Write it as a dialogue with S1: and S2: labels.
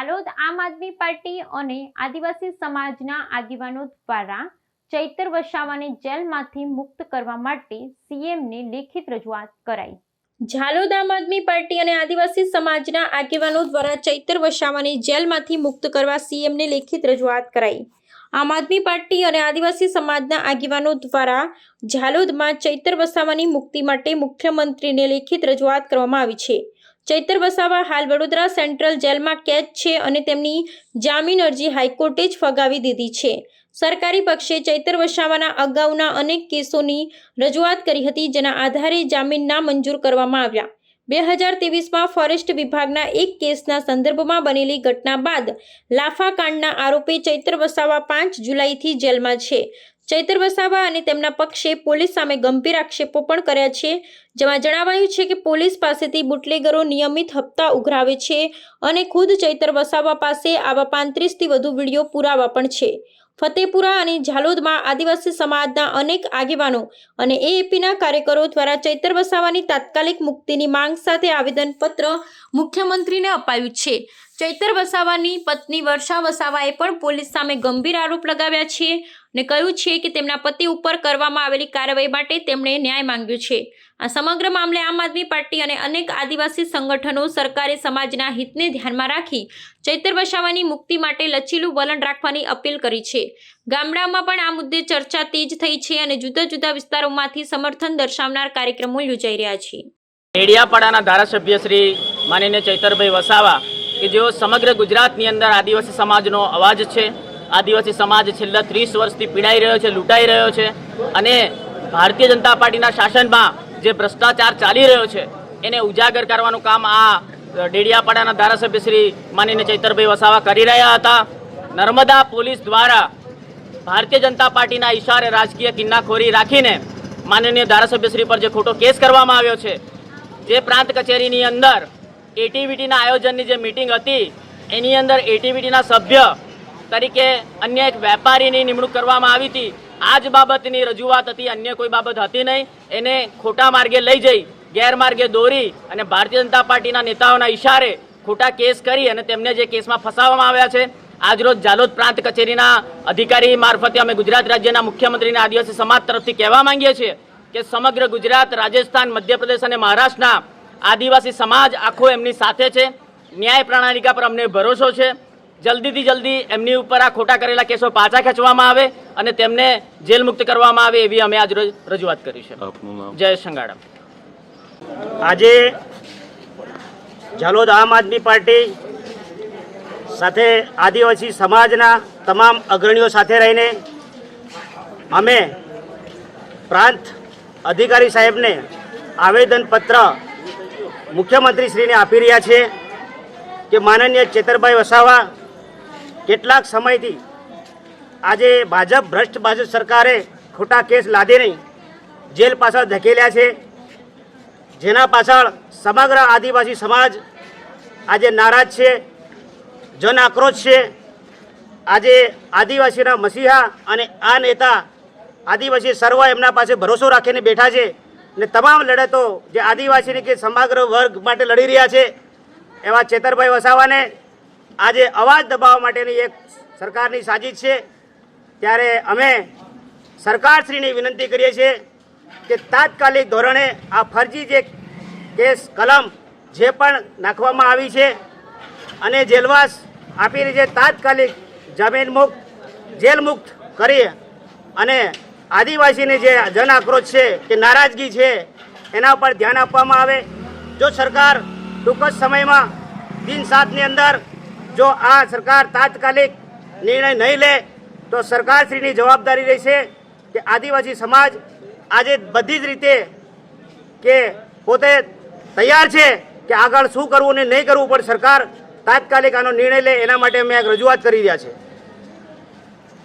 S1: ઝાલોદ આમ આદમી પાર્ટી અને આદિવાસી સમાજના આગેવાનો દ્વારા ચૈતર વસાવાને જેલમાંથી મુક્ત કરવા માટે સીએમને લેખિત રજૂઆત કરાઈ. ઝાલોદ આમ આદમી પાર્ટી અને આદિવાસી સમાજના આગેવાનો દ્વારા ચૈતર વસાવાને જેલમાંથી મુક્ત કરવા સીએમને લેખિત રજૂઆત કરાઈ. આમ આદમી પાર્ટી અને આદિવાસી સમાજના આગેવાનો દ્વારા ઝાલોદમાં ચૈતર વસાવાની મુક્તિ માટે મુખ્યમંત્રીને લેખિત રજૂઆત કરવામાં આવી છે. ચૈતર વસાવા હાલ વડોદરા સેન્ટ્રલ જેલમાં કેદ છે અને તેમની જામીન અરજી હાઈકોર્ટે જ ફગાવી દીધી છે. સરકારી પક્ષે ચૈતર વસાવાના અગાઉના અનેક કેસોની રજૂઆત કરી હતી, જેના આધારે જામીન ના મંજૂર કરવામાં આવ્યા. બે હજાર ત્રેવીસમાં ફોરેસ્ટ વિભાગના એક કેસના સંદર્ભમાં બનેલી ઘટના બાદ લાફા કાંડના આરોપી ચૈતર વસાવા પાંચ જુલાઈથી જેલમાં છે. ચૈતર વસાવા અને તેમના પક્ષે પોલીસ સામે ગંભીર આક્ષેપો પણ કર્યા છે, જેમાં જણાવાયું છે કે પોલીસ પાસેથી બુટલેગરો નિયમિત હપ્તા ઉઘરાવે છે અને ખુદ ચૈતર વસાવા પાસે આવા પાંત્રીસથી વધુ વીડિયો પુરાવા પણ છે. ફતેપુરા અને ઝાલોદમાં આદિવાસી સમાજના અનેક આગેવાનો અને એએપીના કાર્યકરો દ્વારા ચૈતર વસાવાની તાત્કાલિક મુક્તિની માંગ સાથે આવેદનપત્ર મુખ્યમંત્રીને અપાયું છે. ચૈતર વસાવાની પત્ની વર્ષા વસાવાએ પણ પોલીસ સામે ગંભીર આરોપ લગાવ્યા છે અને કહ્યું છે કે તેમના પતિ ઉપર કરવામાં આવેલી કાર્યવાહી માટે તેમણે ન્યાય માંગ્યો છે. આ સમગ્ર મામલે આમ આદમી પાર્ટી અને અનેક આદિવાસી સંગઠનો સરકારે સમાજના હિતને ધ્યાનમાં રાખી ચૈતર વસાવાની મુક્તિ માટે લચીલું વલણ રાખવાની અપીલ કરી છે. ગામડામાં પણ આ મુદ્દે ચર્ચા તેજ થઈ છે અને જુદા જુદા વિસ્તારોમાંથી સમર્થન દર્શાવનાર કાર્યક્રમો યોજાઈ રહ્યા છે.
S2: ડેડિયાપાડાના ધારાસભ્ય શ્રી માનીને ચૈતરભાઈ વસાવા કે જેઓ સમગ્ર ગુજરાતની અંદર આદિવાસી સમાજનો અવાજ છે આદિવાસી સમાજ છેલ્લા ત્રીસ વર્ષથી પીડાઈ રહ્યો છે, લૂંટાઈ રહ્યો છે અને ભારતીય જનતા પાર્ટીના શાસનમાં જે ભ્રષ્ટાચાર ચાલી રહ્યો છે, એને ઉજાગર કરવાનું કામ આ ડેડિયાપાડાના ધારાસભ્ય શ્રી માનીને ચૈતરભાઈ વસાવા કરી રહ્યા હતા. નર્મદા પોલીસ દ્વારા ભારતીય જનતા પાર્ટીના ઈશારે રાજકીય કિન્નાખોરી રાખીને માનનીય ધારાસભ્યશ્રી પર જે ખોટો કેસ કરવામાં આવ્યો છે, જે પ્રાંત કચેરીની અંદર એટીવીટીના આયોજનની જે મિટિંગ હતી, એની અંદર એટીવીટીના સભ્ય તરીકે અન્ય એક વેપારીની નિમણૂક કરવામાં આવી હતી. આ જ બાબતની રજૂઆત હતી, અન્ય કોઈ બાબત હતી નહીં. એને ખોટા માર્ગે લઈ જઈ, ગેરમાર્ગે દોરી અને ભારતીય જનતા પાર્ટીના નેતાઓના ઇશારે ખોટા કેસ કરી અને તેમને જે કેસમાં ફસાવવામાં આવ્યા છે, આજરોજ જાલોદ પ્રાંત કચેરીના અધિકારી મારફતે અમે ગુજરાત રાજ્યના મુખ્યમંત્રીના આદિવાસી સમાજ તરફથી કહેવા માંગીએ છીએ કે સમગ્ર ગુજરાત, રાજસ્થાન, મધ્યપ્રદેશ અને મહારાષ્ટ્રના આદિવાસી સમાજ આખો એમની સાથે છે. ન્યાય પ્રણાલિકા પર અમને ભરોસો છે. જલ્દીથી જલ્દી એમની ઉપર આ ખોટા કરેલા કેસો પાછા ખેંચવામાં આવે અને તેમને જેલ મુક્ત કરવામાં આવે એવી અમે આજ રજૂઆત કરી છે. જય સંગાડા.
S3: આજે ઝાલોદ આમ આદમી પાર્ટી સાથે આદિવાસી સમાજના તમામ અગ્રણીઓ સાથે રહીને અમે પ્રાંત અધિકારી સાહેબને આવેદનપત્ર મુખ્યમંત્રીશ્રીને આપી રહ્યા છીએ કે માનનીય ચેતરભાઈ વસાવા કેટલાક સમયથી આજે ભાજપ ભ્રષ્ટ ભાજપ સરકારે ખોટા કેસ લાદીને જેલ પાછળ ધકેલ્યા છે. જેના પાછળ સમગ્ર આદિવાસી સમાજ આજે નારાજ છે, જન આક્રોશ છે. આજે આદિવાસીના મસીહા અને આ નેતા આદિવાસી સર્વ એમના પાસે ભરોસો રાખીને બેઠા છે ને તમામ લડતો જે આદિવાસીની કે સમગ્ર વર્ગ માટે લડી રહ્યા છે, એવા ચેતરભાઈ વસાવાને આજે અવાજ દબાવવા માટેની એક સરકારની સાજિશ છે. ત્યારે અમે સરકારશ્રીની વિનંતી કરીએ છીએ કે તાત્કાલિક ધોરણે આ ફરજી જે કેસ કલમ જે પણ નાખવામાં આવી છે અને જેલવાસ આપીને જે તાત્કાલિક જમીન મુક્ત જેલ મુક્ત કરી અને આદિવાસીને જે જન આક્રોશ છે કે નારાજગી છે એના ઉપર ધ્યાન આપવામાં આવે. જો સરકાર ટૂંક જ સમયમાં દિન સાતની અંદર જો આ સરકાર તાત્કાલિક નિર્ણય નહીં લે, તો સરકારશ્રીની જવાબદારી રહેશે કે આદિવાસી સમાજ આજે બધી જ રીતે કે પોતે તૈયાર છે કે આગળ શું કરવું ને નહીં કરવું, પણ સરકાર તાત્કાલિક આનો નિર્ણય લે. એના માટે અમે રજૂઆત કરી રહ્યા છે